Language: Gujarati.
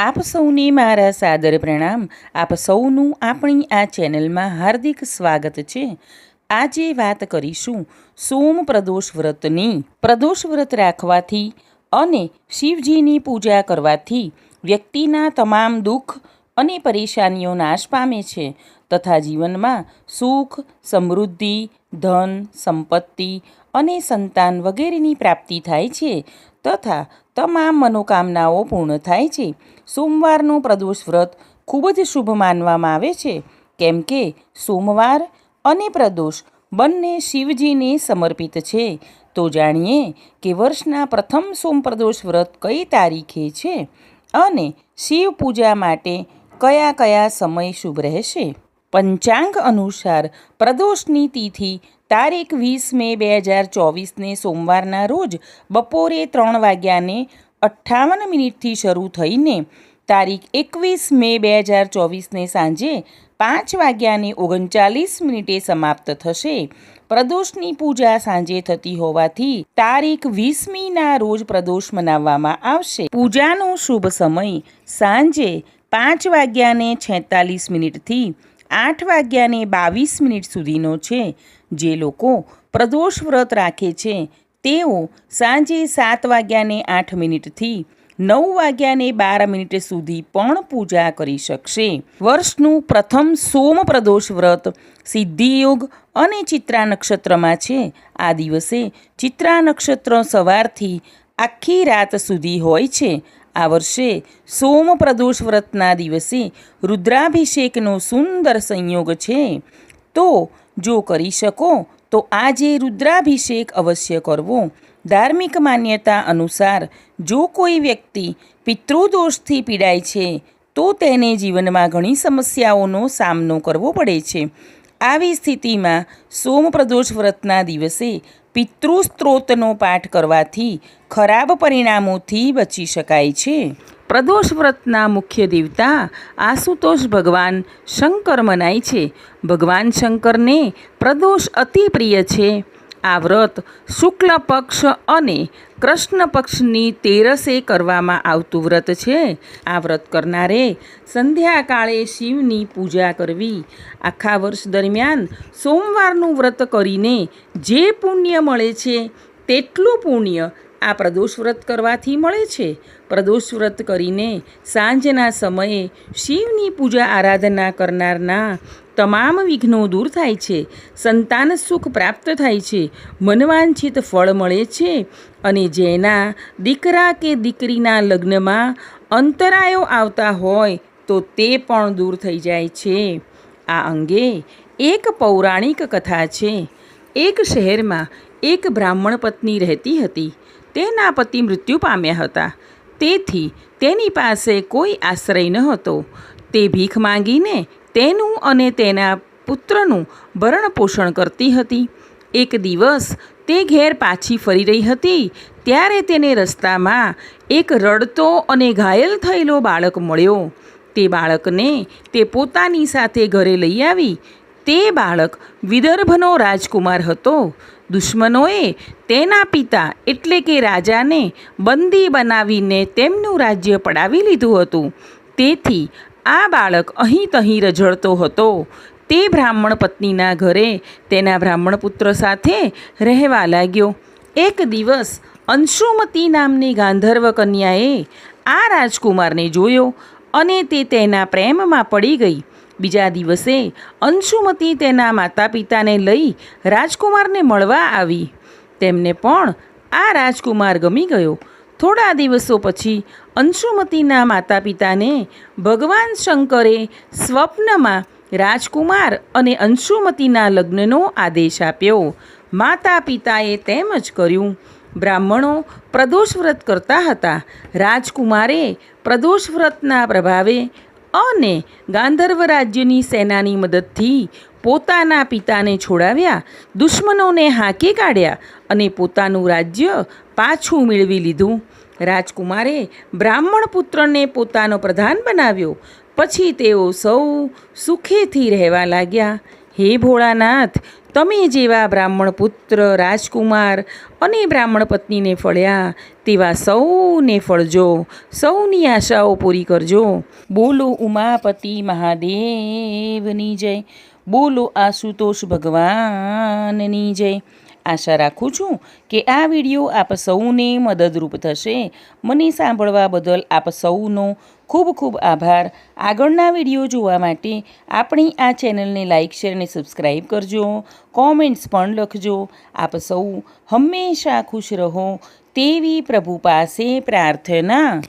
આપ સૌને મારા સાદર પ્રણામ. આપ સૌનું આપણી આ ચેનલમાં હાર્દિક સ્વાગત છે. આજે વાત કરીશું સોમ પ્રદોષ વ્રતની. પ્રદોષ વ્રત રાખવાથી અને શિવજીની પૂજા કરવાથી વ્યક્તિના તમામ દુઃખ અને પરેશાનીઓ નાશ પામે છે તથા જીવનમાં સુખ, સમૃદ્ધિ, ધન, સંપત્તિ અને સંતાન વગેરેની પ્રાપ્તિ થાય છે તથા તમામ મનોકામનાઓ પૂર્ણ થાય છે. સોમવારનું પ્રદોષ વ્રત ખૂબ જ શુભ માનવામાં આવે છે. કેમ કે સોમવાર અને પ્રદોષ બંને શિવજીને સમર્પિત છે. તો જાણીએ કે વર્ષના પ્રથમ સોમ પ્રદોષ વ્રત કઈ તારીખે છે અને શિવ પૂજા માટે કયા કયા સમય શુભ રહેશે? પંચાંગ અનુસાર પ્રદોષની તિથિ તારીખ વીસ મે બે હજાર ચોવીસને સોમવારના રોજ બપોરે ત્રણ વાગ્યાને અઠ્ઠાવન મિનિટથી શરૂ થઈને તારીખ એકવીસ મે બે હજાર ચોવીસને સાંજે પાંચ વાગ્યાને ઓગણચાલીસ મિનિટે સમાપ્ત થશે. પ્રદોષની પૂજા સાંજે થતી હોવાથી તારીખ વીસમીના રોજ પ્રદોષ મનાવવામાં આવશે. પૂજાનો શુભ સમય સાંજે પાંચ વાગ્યાને છેતાલીસ મિનિટથી આઠ વાગ્યાને બાવીસ મિનિટ સુધીનો છે. જે લોકો પ્રદોષ વ્રત રાખે છે, તેઓ સાંજે સાત વાગ્યાને આઠ મિનિટથી નવ વાગ્યાને બાર મિનિટ સુધી પણ પૂજા કરી શકશે. વર્ષનું પ્રથમ સોમ પ્રદોષ વ્રત સિદ્ધિયોગ અને ચિત્રા નક્ષત્રમાં છે. આ દિવસે ચિત્રા નક્ષત્ર સવારથી આખી રાત સુધી હોય છે. આ વર્ષે સોમ પ્રદોષ વ્રતના દિવસે રુદ્રાભિષેકનો સુંદર સંયોગ છે તો જો કરી શકો તો આજે રુદ્રાભિષેક અવશ્ય કરવો ધાર્મિક માન્યતા અનુસાર જો કોઈ વ્યક્તિ પિતૃદોષથી પીડાય છે તો તેને જીવનમાં ઘણી સમસ્યાઓનો સામનો કરવો પડે છે આવી સ્થિતિમાં સોમ પ્રદોષ વ્રતના દિવસે પિતૃસ્ત્રોતનો પાઠ કરવાથી ખરાબ પરિણામોથી બચી શકાય છે. પ્રદોષ વ્રતના મુખ્ય દેવતા આશુતોષ ભગવાન શંકર મનાય છે. ભગવાન શંકરને પ્રદોષ અતિ પ્રિય છે. આ વ્રત શુક્લ પક્ષ અને કૃષ્ણ પક્ષની તેરસે કરવામાં આવતું વ્રત છે. આ વ્રત કરનારે સંધ્યાકાળે શિવની પૂજા કરવી. આખા વર્ષ દરમિયાન સોમવારનું વ્રત કરીને જે પુણ્ય મળે છે, તેટલું પુણ્ય આ પ્રદોષ વ્રત કરવાથી મળે છે. પ્રદોષ વ્રત કરીને સાંજના સમયે શિવની પૂજા આરાધના કરનારના તમામ વિઘ્નો દૂર થાય છે. સંતાન સુખ પ્રાપ્ત થાય છે. મનવાંછિત ફળ મળે છે અને જેના દીકરા કે દીકરીના લગ્નમાં અંતરાયો આવતા હોય તો તે પણ દૂર થઈ જાય છે. આ અંગે એક પૌરાણિક કથા છે. એક શહેરમાં એક બ્રાહ્મણ પત્ની રહેતી હતી. તેના પતિ મૃત્યુ પામ્યા હતા. તેથી તેની પાસે કોઈ આશ્રય ન હતો તે ભીખ માંગીને તેનું અને તેના પુત્રનું ભરણ પોષણ કરતી હતી. એક દિવસ તે ઘેર પાછી ફરી રહી હતી, ત્યારે તેને રસ્તામાં એક રડતો અને ઘાયલ થયેલો બાળક મળ્યો. તે બાળકને તે પોતાની સાથે ઘરે લઈ આવી. તે બાળક વિદર્ભનો રાજકુમાર હતો. દુશ્મનોએ તેના પિતા એટલે કે રાજાને બંદી બનાવીને તેમનું રાજ્ય પડાવી લીધું હતું. તેથી આ બાળક અહીં તહીં રઝળતો હતો. તે બ્રાહ્મણ પત્નીના ઘરે તેના બ્રાહ્મણ પુત્ર સાથે રહેવા લાગ્યો. એક દિવસ અંશુમતી નામની ગાંધર્વ કન્યાએ આ રાજકુમારને જોયો અને તે તેના પ્રેમમાં પડી ગઈ. બીજા દિવસે અંશુમતી તેના માતા પિતાને લઈ રાજકુમારને મળવા આવી. તેમને પણ આ રાજકુમાર ગમી ગયો. થોડા દિવસો પછી અંશુમતીના માતા પિતાને ભગવાન શંકરે સ્વપ્નમાં રાજકુમાર અને અંશુમતીના લગ્નનો આદેશ આપ્યો. માતા પિતાએ તેમ જ કર્યું. બ્રાહ્મણો પ્રદોષ વ્રત કરતા હતા. રાજકુમારે પ્રદોષ વ્રતના પ્રભાવે અને ગાંધર્વ રાજ્યની સેનાની મદદથી પોતાના પિતાને છોડાવ્યા, દુશ્મનોને હાંકી કાઢ્યા અને પોતાનું રાજ્ય પાછું મેળવી લીધું. રાજકુમારે બ્રાહ્મણ પુત્રને પોતાનો પ્રધાન બનાવ્યો. પછી તેઓ સૌ સુખેથી રહેવા લાગ્યા. હે ભોળાનાથ તમે જેવા બ્રાહ્મણ પુત્ર, રાજકુમાર અને બ્રાહ્મણ પત્નીને ફળ્યા, તેવા સૌને ફળજો, સૌની આશાઓ પૂરી કરજો. બોલો ઉમાપતિ મહાદેવની જય, બોલો આશુતોષ ભગવાનની જય. આશા રાખું છું કે આ વીડિયો આપ સૌને મદદરૂપ થશે. મને સાંભળવા બદલ આપ સૌનો ખૂબ ખૂબ આભાર. આગળના વીડિયો જોવા માટે આપણી આ ચેનલને લાઇક શેર અને સબસ્ક્રાઈબ કરજો. કોમેન્ટ્સ પણ લખજો. આપ સૌ હંમેશા ખુશ રહો તેવી પ્રભુ પાસે પ્રાર્થના.